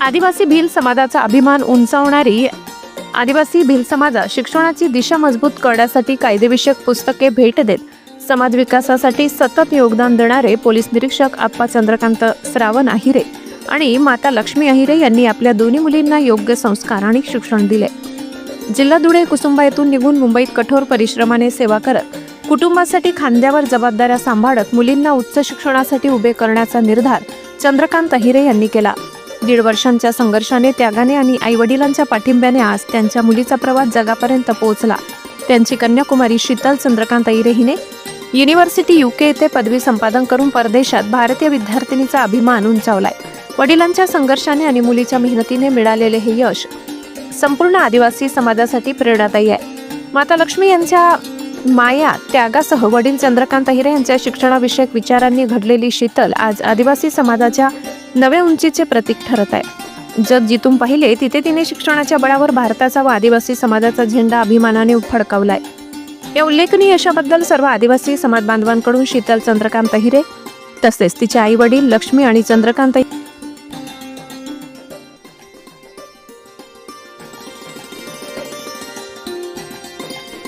आदिवासी भील समाजाचा अभिमान उंचावणारी आदिवासी भिल समाजात शिक्षणाची दिशा मजबूत करण्यासाठी कायदेविषयक पुस्तके भेट देत समाज विकासासाठी सतत योगदान देणारे पोलीस निरीक्षक आप्पा चंद्रकांत श्रावण अहिरे आणि माता लक्ष्मी अहिरे यांनी आपल्या दोन्ही मुलींना योग्य संस्कार आणि शिक्षण दिले. जिल्हा धुळे कुसुंबा येथून निघून मुंबईत कठोर परिश्रमाने सेवा करत कुटुंबासाठी खांद्यावर जबाबदाऱ्या सांभाळत मुलींना उच्च शिक्षणासाठी उभे करण्याचा निर्धार चंद्रकांत अहिरे यांनी केला. दीड वर्षांच्या संघर्षाने त्यागाने आणि आईवडिलांच्या पाठिंब्याने आज त्यांच्या मुलीचा प्रवास जगापर्यंत पोहोचला. त्यांची कन्याकुमारी शीतल चंद्रकांत अहिरे हिने युनिव्हर्सिटी युके येथे पदवी संपादन करून परदेशात भारतीय विद्यार्थिनीचा अभिमान उंचावलाय. वडिलांच्या संघर्षाने आणि मुलीच्या मेहनतीने मिळालेले हे यश संपूर्ण आदिवासी समाजासाठी प्रेरणादायी आहे. माता लक्ष्मी यांच्या माया त्यागासह वडील चंद्रकांत हिरे यांच्या शिक्षणाविषयक विचारांनी घडलेली शीतल आज आदिवासी समाजाच्या नव्या उंचीचे प्रतीक ठरत आहे. जग जिथून पाहिले तिथे तिने शिक्षणाच्या बळावर भारताचा व आदिवासी समाजाचा झेंडा अभिमानाने फडकावलाय. या उल्लेखनीय यशाबद्दल सर्व आदिवासी समाज बांधवांकडून शीतल चंद्रकांत हिरे तसेच तिचे आई वडील लक्ष्मी आणि चंद्रकांत